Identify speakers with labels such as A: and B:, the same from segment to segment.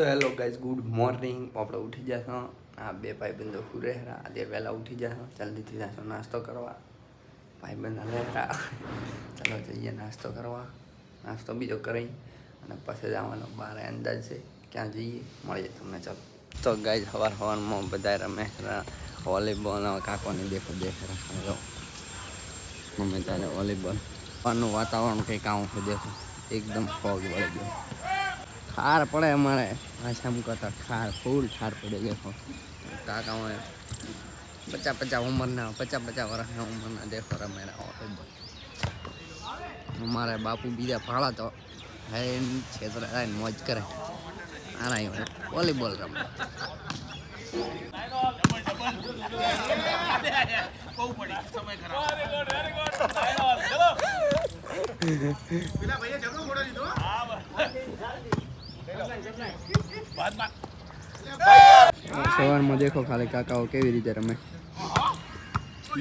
A: તો hello guys good morning. આપણે ઉઠી જશો. આ બે ભાઈબંધો હુરેહરા આજે વહેલા ઉઠી જશો. જલ્દીથી જશો નાસ્તો કરવા. ભાઈબંધ હલેરા ચાલો જઈએ નાસ્તો કરવા. નાસ્તો બીજો કરી અને પછી જવાનો બાર અંદાજ છે. ક્યાં જઈએ? મળીએ તમને. ચાલો. તો ગાઈઝ સવાર સવારમાં બધા રમે વોલીબોલ કાકોને દેખો દેખ જો મમ્મી ચાલે વોલીબોલ. પણ વાતાવરણ કંઈક આવું છે, દેખો. એકદમ ફોગ વળી ગયો. ખાર પડે અમારે. આશામ કરતા ખાર ફૂલ ખાર પડે દેખો કાકા હોય પચાસ પચાસ ઉંમરના, પચાસ પચાસ વર્ષના ઉંમરના દેખો રમેરા વોલીબોલ અમારે બાપુ બીજા ભાડા તો હે છેતરે મોજ કરે. આના વોલીબોલ રમે. સવારમાં દેખો ખાલી કાકાઓ કેવી રીતે રમે.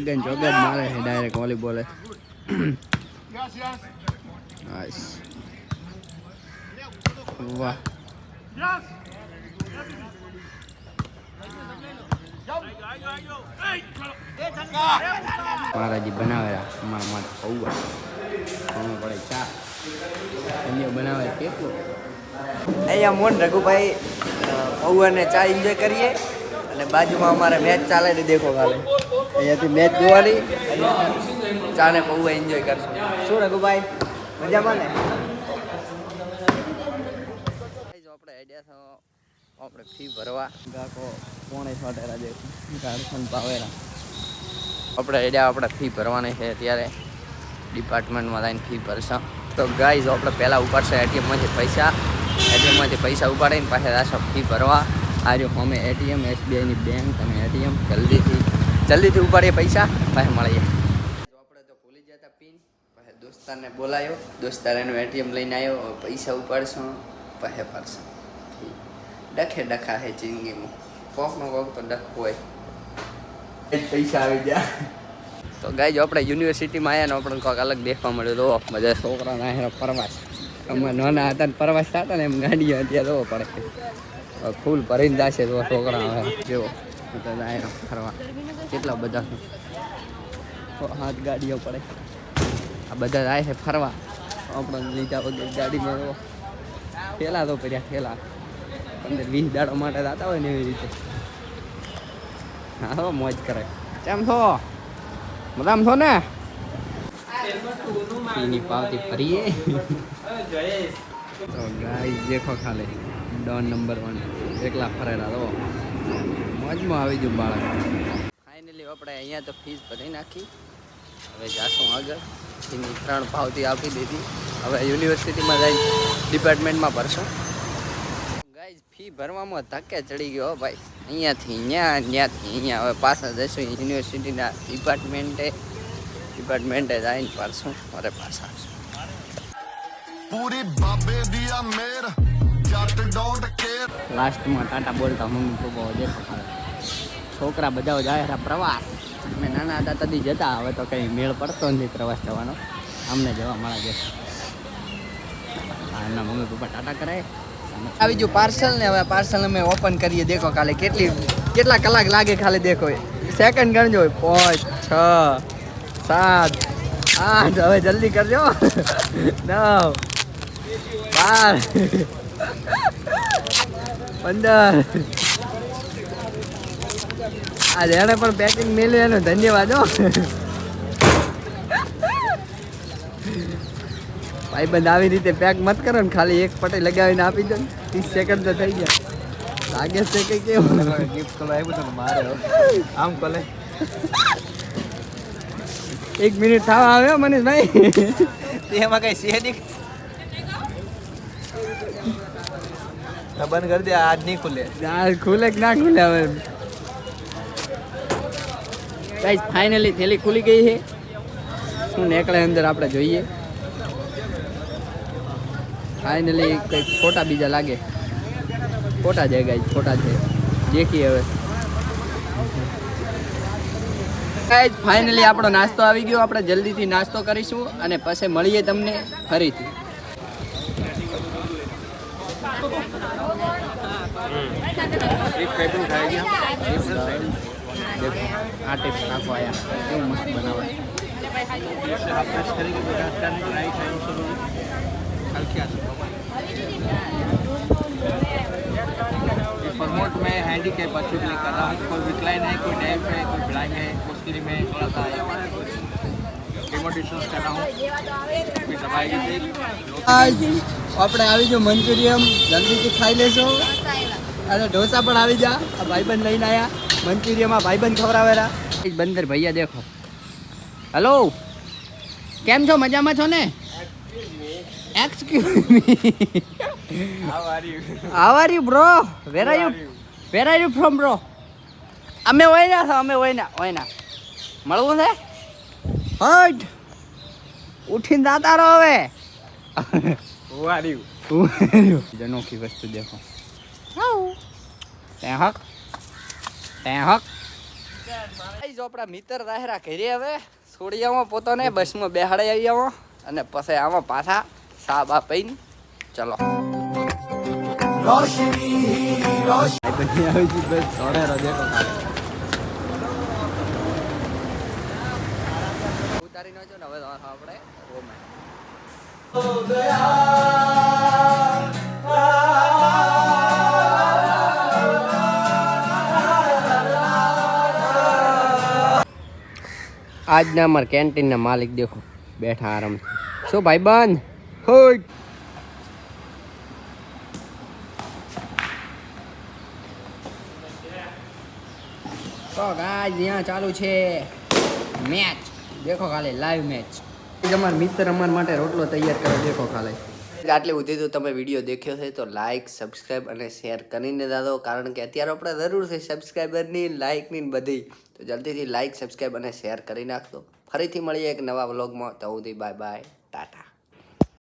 A: બેન ચોગજ મારે છે ડાયરેક્ટ વોલીબોલે વાહ. મહારાજી બનાવેલા, અમારા માટે પૌવા. ખમો પડે ચા. બનાવે કેટલું? અહીંયા મોન રઘુભાઈ પૌવાને ચા એન્જોય કરીએ અને બાજુમાં અમારે મેચ ચાલે ને દેખો કાલે. અહીંયાથી મેચ જોવાની ચા ને પૌવા એન્જોય કરશું. શું રઘુભાઈ, મજામાં ને? આપણે આઈડિયા આપણે ફી ભરવા. ગાકો પોણે છોટેરા જે ગાર્ડન પાવેરા. આપણે આઈડિયા આપણે ફી ભરવાની છે અત્યારે. ડિપાર્ટમેન્ટમાં લઈને ફી ભરશું. તો ગાઈઝ આપણે પહેલાં ઉપાડશે એટીએમમાંથી પૈસા. એટીએમમાંથી પૈસા ઉપાડીને પાછા રાશો ફી ભરવા. આ અમે એટીએમ એસબીઆઈની બેંક અને એટીએમ જલ્દીથી જલ્દીથી ઉપાડીએ પૈસા પાછા મળીએ. આપણે તો ભૂલી જતા પિન પાછા દોસ્તારને બોલાયો. દોસ્તાર એનું એટીએમ લઈને આવ્યો પૈસા ઉપાડશું પાસે પાડશું ડખે ડખા હે જિંદગીમાં. કોકનો કોક તો ડખ હોય. પૈસા આવી ગયા. તો ગાય જો આપણે યુનિવર્સિટીમાં આવ્યા ને આપણને કોઈક અલગ દેખવા મળ્યો. તો બધા છોકરાના હેરો પ્રવાસ અમે નાના હતા ને પ્રવાસ હતા ને એમ ગાડીઓ ત્યાં જવો પડે. ફૂલ ભરીને જશે તો છોકરા હવે. જેવો ફરવા. કેટલા બધા હાથ ગાડીઓ પડે. આ બધા જાય છે ફરવા. આપણે લીધા વગર ગાડીમાં તો ઠેલા તો પડ્યા ઠેલા. પંદર વીસ દાડો માટે જતા હોય ને એવી રીતે. હા મોજ કરે. કેમ છો? મજામાં છો ને? એની પાવતી ફરીએ. તો ગાઈસ દેખો ખાલી. ડોન નંબર વન એકલા ફરેલા રહો મોજમાં આવી ગયું બાળક. ફાઇનલી આપણે અહીંયા તો ફીસ ભરી નાખી. હવે જાશું આગળ. એની ત્રણ ભાવતી આપી દીધી. હવે યુનિવર્સિટીમાં જઈ ડિપાર્ટમેન્ટમાં ભરશું. ગાઈઝ ફી ભરવામાં ધક્કે ચડી ગયો ભાઈ. અહીંયાથી અહીંયા, ત્યાંથી અહીંયા. હવે પાછા જઈશું યુનિવર્સિટીના ડિપાર્ટમેન્ટે ડિપાર્ટમેન્ટે જઈને ભરશું. અરે પાછા આવશું.
B: પૂરી બાબે દિયા મેર જટ ડોન્ટ કેર
A: લાસ્ટમાં ટાટા બોલતા મમ્મી પપ્પા જે છોકરા બધા જાય હતા પ્રવાસ. અમે નાના હતા તદી જતા. હવે તો કંઈ મેળ પડતો નથી પ્રવાસ જવાનો. અમને જવા મળે છે એમના મમ્મી પપ્પા ટાટા કરાય આવી ગયું પાર્સલ ને હવે પાર્સલ અમે ઓપન કરીએ. દેખો કાલે કેટલી કેટલા કલાક લાગે ખાલી દેખો સેકન્ડ ગણજો પાંચ છ સાત આઠ. હવે જલ્દી કરજો. નવ બાર. પંદર. આ જેણે પણ પેકિંગ મેલ્યું એનો ધન્યવાદ હો. ભાઈબંધ આવી રીતે પેક મત કરો ને ખાલી એક પટે લગાવીને આપી દો ને ત્રીસ સેકન્ડ તો થઈ ગયા. લાગે છે કે કેવું?
C: ગિફ્ટ આવ્યું મારે આમ કલે.
A: એક મિનિટ થવા આવ્યો મનીષભાઈ?
C: એમાં કઈ છે નહીં. બંધ કરી દે, આજ નહીં ખુલે.
A: આજ ખુલે કે ના ખુલે હવે? ગાઈસ ફાઇનલી થેલી ખુલી ગઈ છે. શું નીકળે અંદર આપણે જોઈએ. ફાઇનલી કંઈક ફોટા બીજા લાગે. ફોટા છે ગાઈસ ફોટા છે. દેખીએ હવે. ગાઈસ ફાઇનલી આપણો નાસ્તો આવી ગયો. આપણે જલ્દીથી નાસ્તો કરીશું અને પછી મળીએ તમને ફરીથી.
C: एक पेपर उठाएगी हम
A: દેખો આ ટિપ્સ નાખો આયા કેવું મસ્ત બનાવે
C: जैसे आप प्रेस करेंगे तो गैस का नहीं राइट है सब हल्के हाथ ये प्रमोट में हैंडीकैप बच्चों के लिए कर रहा हूँ कोई विकलाइन है कोई डेफ है कोई ब्लाइंड है उसके लिए मैं थोड़ा सा
A: આપણે આવી જો મંચુરિયમ. જલ્દીથી ખાઈ લેશો અને ઢોસા પણ આવી જા આ ભાઈબંધ લઈને આવ્યા મંચુરિયમમાં ભાઈબંધ ખવડાવેલા. બંદર ભૈયા દેખો. હલો કેમ છો? મજામાં છો ને? Excuse me
C: how you
A: bro where you where you from bro અમે ઓયના અમે મળવું છે? હટ ઉઠીને દાતા રહો હવે.
C: Who are
A: જનોખી વસ્તુ દેખો. તે હક? તે હક? જો આપણા મિત્ર રાહેરા ઘરે હવે. છોડી આવો પોતાને બસમાં બેહાડી આવી આવો અને પછી આમાં પાછા સા બા પૈન ચલો. આવી છે બસ ઉતારી નો છો ને હવે આપણે. આજના અમારા કેન્ટીનના માલિક દેખો, બેઠા આરામ શું ભાઈ બંધ? હોય તો ગાય ત્યાં ચાલુ છે મેચ દેખો ખાલી લાઈવ મેચ અમારા મિત્ર અમારા માટે રોટલો તૈયાર કરે દેખો ખાલી. આટલી સુધી તો તમે વીડિયો દેખ્યો છે, તો લાઈક સબસ્ક્રાઈબ અને શેર કરીને દાદો, કારણ કે અત્યારે આપણે જરૂર છે સબસ્ક્રાઈબરની લાઈકની ને બધી. તો જલ્દીથી લાઈક સબસ્ક્રાઈબ અને શેર કરી નાખશો ફરીથી મળીએ એક નવા વ્લોગમાં તો સુધી બાય બાય